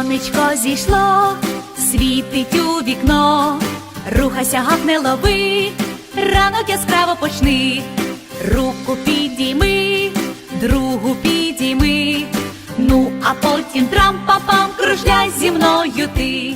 Сонечко зійшло, світить у вікно, рухайся, гак не лови, ранок яскраво почни, руку підійми, другу підійми, ну а потім трам-па-пам кружляй зі мною. ти.